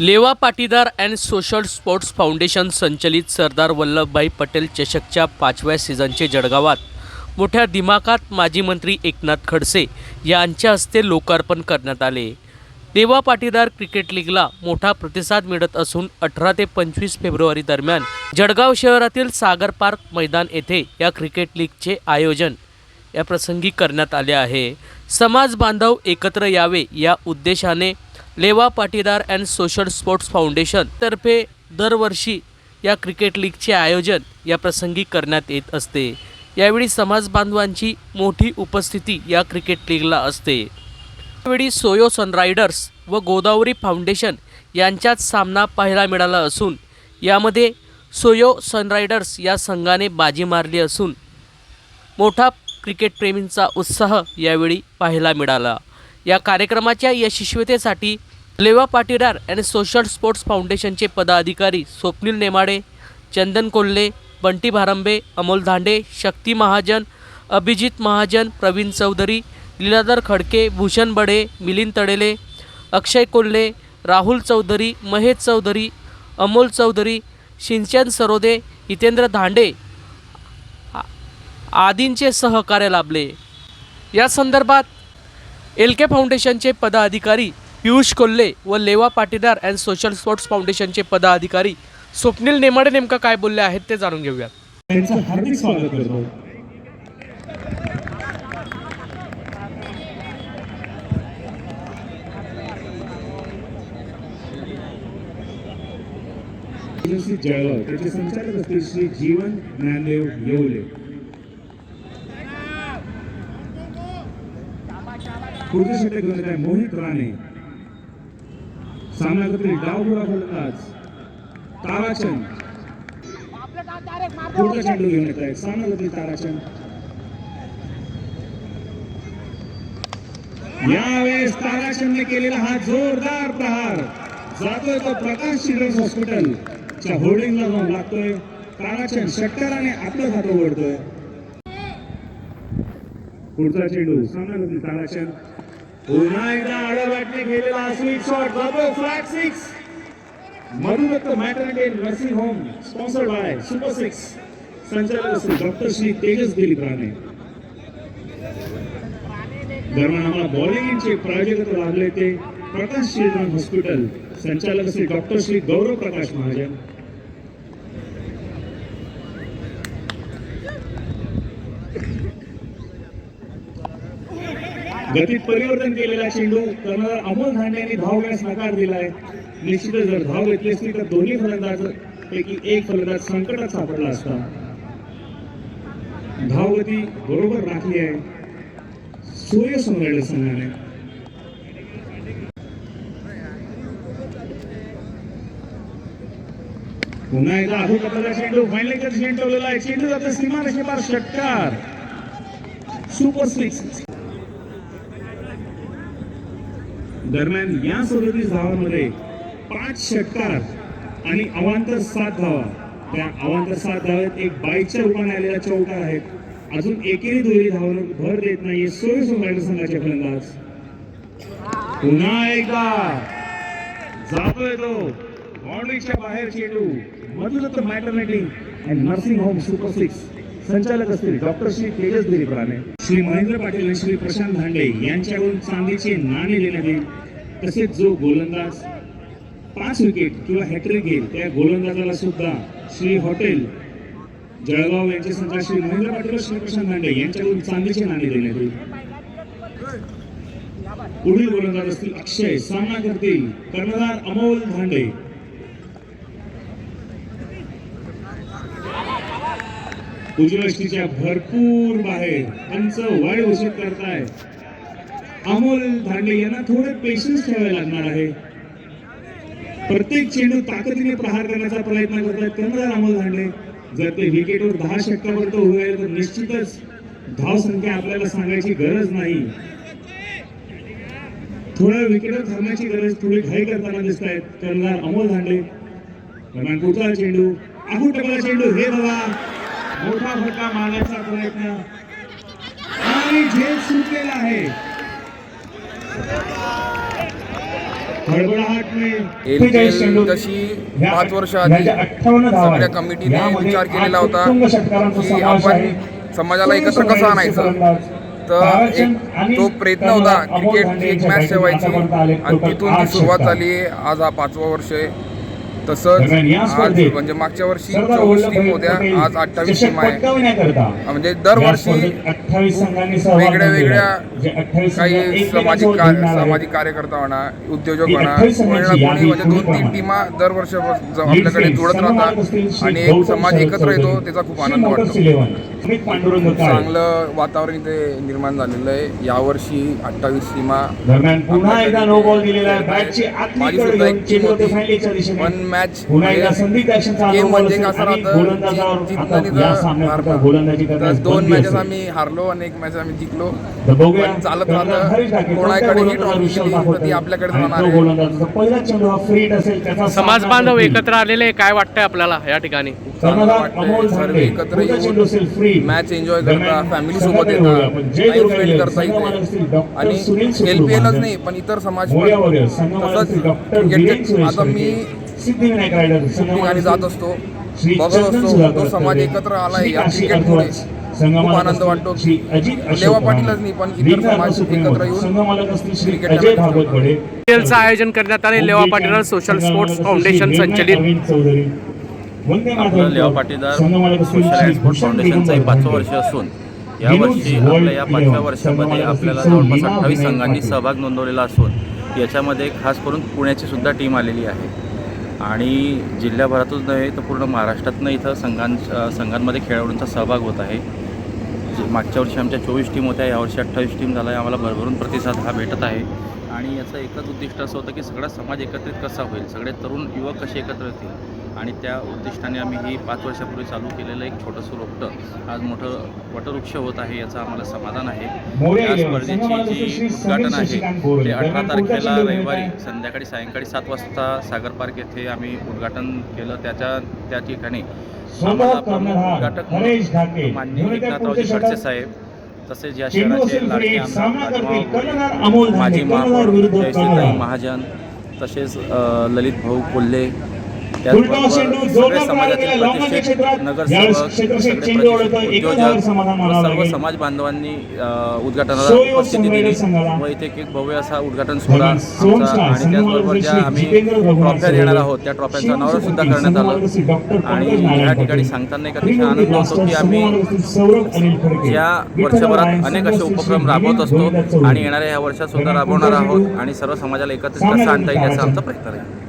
Leva Patidar and social sports foundation संचलित सरदार वल्लभभाई पटेल चषकच्या पाचव्या सीझनचे जळगावात. मोठ्या दिमाखात माजी मंत्री एकनाथ खडसे यांच्या हस्ते लोकार्पण करण्यात आले. देवा पाटीदार क्रिकेट लीगला मोठा प्रतिसाद मिळत असून अठरा ते पंचवीस फेब्रुवारी दरम्यान जळगाव शहरातील सागर पार्क मैदान येथे या क्रिकेट लीगचे आयोजन या प्रसंगी करण्यात आले आहे. समाज बांधव एकत्र यावे या उद्देशाने Leva Patidar and social sports foundation तर्फे दरवर्षी या क्रिकेट लीगचे आयोजन या प्रसंगी करण्यात येत असते. यावेळी समाज बांधवांची मोठी उपस्थिती या क्रिकेट लीगला असते. यावेळी सोयो सनरायडर्स व गोदावरी फाउंडेशन यांच्यात सामना पाहायला मिळाला असून यामध्ये सोयो सनरायडर्स या संघाने बाजी मारली असून मोठा क्रिकेटप्रेमींचा उत्साह यावेळी पाहायला मिळाला. या कार्यक्रमाच्या यशस्वीतेसाठी लेवा पाटीदार आणि सोशल स्पोर्ट्स फाउंडेशनचे पदाधिकारी स्वप्नील नेमाडे चंदन कोल्हे बंटी भारंबे अमोल धांडे शक्ती महाजन अभिजित महाजन प्रवीण चौधरी लीलाधर खडके भूषण बडे मिलिंद तडेले अक्षय कोल्हे राहुल चौधरी महेश चौधरी अमोल चौधरी सिंचन सरोदे हितेंद्र धांडे आदींचे सहकार्य लाभले. या संदर्भात एल के फाउंडेशनचे पदाधिकारी पियुष कोल्हे व लेवा पाटीदार अँड सोशल स्पोर्ट्स फाउंडेशनचे पदाधिकारी. स्वप्नील नेमाडे नेमकं काय बोलले आहेत ते जाणून घेऊयात. हार्दिक स्वागत करतो जळगाव त्याचे संचालक असतील श्री जीवन ज्ञानदेव येवले. षटक आहे मोहित राणे. सामनाकडील डावगुडा फलंदाज ताराचंद. पुढचा चेंडू घेऊन येत आहे. सामनाकडील ताराचंद. यावेळेस ताराचंदने केलेला हा जोरदार प्रहार. जातोय तो प्रकाश चिल्ड्रन्स हॉस्पिटल. च्या होर्डिंगला जाऊन लागतोय. ताराचंद षटकाराने आपलं खातं ओढतोय. पुढचा चेंडू. सामनाकडील ताराचंद. पुन्हा एकदा आडवाटने केलेला स्वीट शॉट जातोय flat six Madhudatt maternity and nursing home sponsored by super six संचालक श्री डॉक्टर श्री तेजस दिलीप राणे. दरम्यान आम्हाला बॉलिंगचे प्रायोजकत्व लाभले ते प्रकाश चिल्ड्रन हॉस्पिटल संचालक श्री डॉक्टर श्री गौरव प्रकाश महाजन. गतीत परिवर्तन केलेला चेंडू कर्णधार अमोल धांडे यांनी धाव घेण्यास नकार दिलाय. निश्चितच जर धाव घेतली असती तर दोन्ही फलंदाज पैकी एक फलंदाज संकटात सापडला असता. धावगती बरोबर राखली आहे. सूर्य सनरायडर्स संघाने. पुन्हा एकदा अभि पटलाचा चेंडू फायनल चेंडू ठेवलेला आहे. चेंडू जातो सीमा रेषेपार षटकार. सुपर सिक्स दरम्यान या सदतीस धावांमध्ये पाच षटकार आणि अवांतर सात धावा. त्या अवांतर सात धावेत एक बाईकच्या रूपाने आलेल्या चौकार आहेत. अजून एकेरी दुहेरी धावांवर भर देत नाहीये सोयी सोनायला संघाचे फलंदाज. पुन्हा एकदा जातोय तो. बाउंड्रीच्या बाहेर चेंडू Madhudatt maternity and nursing home super six संचालक असतील डॉक्टर श्री तेजस दिलीप राणे श्री महेंद्र पाटील आणि श्री प्रशांत धांडे यांच्याकडून चांदीचे नाणे देण्यात येईल. तसेच जो गोलंदाज पाच विकेट किंवा हॅट्रिक घेईल त्या गोलंदाजाला सुद्धा श्री हॉटेल जळगाव यांचे संचालक श्री महेंद्र पाटील श्री प्रशांत धांडे यांच्याकडून चांदीचे नाणे देण्यात येईल. पुढील गोलंदाज असतील अक्षय सामना करतील कर्णधार अमोल धांडे. उजव्या भरपूर बाहेर त्यांचं वय घोषित करताय अमोल धांडे यांना थोडे पेशन्स ठेवावे लागणार आहे. प्रत्येक चेंडू ताकदीने प्रहार करण्याचा प्रयत्न करतायत कर्णधार अमोल धांडे जर ते विकेटवर दहा षटकापर्यंत उभे तर निश्चितच धाव संख्या आपल्याला सांगायची गरज नाही. थोड्या विकेटवर थांबण्याची गरज थोडी घाई करताना दिसत आहेत कर्णधार अमोल धांडे कुठला चेंडू आखूट टकला चेंडू हे बघा मोठा फटका मारण्याचा प्रयत्न. आणि झेल सुटलेला आहे. पाच वर्ष आधी सगळ्या कमिटीने विचार केलेला होता की आपण समाजाला एकत्र कसं आणायचं? तर एक तो प्रयत्न होता क्रिकेटची एक मॅच ठेवायची. आणि तिथून ती सुरुवात झाली. आज हा पाचवा वर्ष आहे. तसंच आज म्हणजे मागच्या वर्षी चोवीस टीम होत्या आज अठ्ठावीस टीम आहे. म्हणजे दरवर्षी वेगळ्या वेगळ्या काही सामाजिक कार्य सामाजिक कार्यकर्ता म्हणा उद्योजक म्हणा कोणी ना कोणी म्हणजे दोन तीन टीमा दरवर्ष आपल्याकडे जुळत राहतात आणि एक समाज एकत्र येतो त्याचा खूप आनंद वाटतो. चांगलं वातावरण इथे निर्माण झालेलं आहे. यावर्षी अठ्ठावीस सीमा माझी सुद्धा एक टीम होते. पण मॅच गेम म्हणजे असेल कसं राहतं? जिंकलं दोन मॅचेस. आम्ही हारलो आणि एक मॅच आम्ही जिंकलो. पण चालत राहतं. कोणाकडे ही ती दाखवतोय. आपल्याकडे राहणार तो आहे. गोलंदाजाचा पहिला चेंडू फ्रीट असेल त्याचा समाज बांधव. एकत्र आलेले काय वाटतंय आपल्याला या ठिकाणी? सर्व एकत्र येऊन मॅच एन्जॉय करता दरम्यान फॅमिली संघाकडे सोबत वळूया. येतात आपण जय टाइम दुर्गा स्पेंड. करता डॉक्टर आणि सुनील एल पी एलच. नाही पण इतर समाज तसंच डॉक्टर वीरेन क्रिकेट सुरेश आता मी ठिकाणी जात असतो बघत असतो तो समाज. एकत्र आलाय श्री या क्रिकेटमुळे. खूप आनंद वाटतो अशोक लेवा. पाटीलच नाही, पण इतर समाज. एकत्र येऊन संघमालक असतील श्री क्रिकेट अजय खेळायला भागवत बडे खेळचं आयोजन करण्यात आले लेवा पाटील सोशल स्पोर्ट्स फाउंडेशन संचलित Leva Patidar social and sports फाउंडेशनचं हे पाचवं वर्ष असून यावर्षी आपल्या या पाचव्या वर्षामध्ये आपल्याला जवळपास अठ्ठावीस संघांनी सहभाग नोंदवलेला असून याच्यामध्ये खास करून पुण्याची सुद्धा टीम आलेली आहे. आणि जिल्ह्याभरातच नव्हे तर पूर्ण महाराष्ट्रातनं इथं संघां संघांमध्ये खेळाडूंचा सहभाग होत आहे. मागच्या वर्षी आमच्या चोवीस टीम होत्या यावर्षी अठ्ठावीस टीम झाला आहे आम्हाला भरभरून प्रतिसाद हा भेटत आहे. आणि याचं एकच उद्दिष्ट असं होतं की सगळा समाज एकत्रित कसा होईल? सगळे तरुण युवक कसे एकत्र येतील? आणि त्या उद्दिष्टाने आम्ही ही पाच वर्षापूर्वी चालू केलेलं एक छोटंसं रोपटं आज मोठं वटवृक्ष होत आहे याचं आम्हाला समाधान आहे या. स्पर्धेची जी उद्घाटन आहे. ते अठरा तारखेला रविवारी. संध्याकाळी सायंकाळी सात वाजता सागर पार्क येथे आम्ही उद्घाटन केलं त्याच्या त्या ठिकाणी आम्हाला प्रमुख उद्घाटक म्हणून येतात एकनाथरावजी खडसे. साहेब तसेच या शहराचे लाडके आमदार. माजी महापौर. महाजन तसेच ललित भाऊ कोल्हे सर्व. समाज बांधवांनी उद्घाटनाला उपस्थिती दिली. व इथे एक भव्य असा उद्घाटन सोहळा आणि त्याचबरोबर ज्या आम्ही ट्रॉफ्या देणार. आहोत त्या ट्रॉफ्यांचं अनावरण सुद्धा करण्यात आलं आणि या ठिकाणी. सांगताना एक अतिशय आनंद होतो की आम्ही. या वर्षभरात अनेक असे उपक्रम राबवत असतो. आणि येणाऱ्या ह्या वर्षात सुद्धा राबवणार आहोत. आणि सर्व समाजाला एकत्रित कसा आणता येईल याचा. आमचा प्रयत्न आहे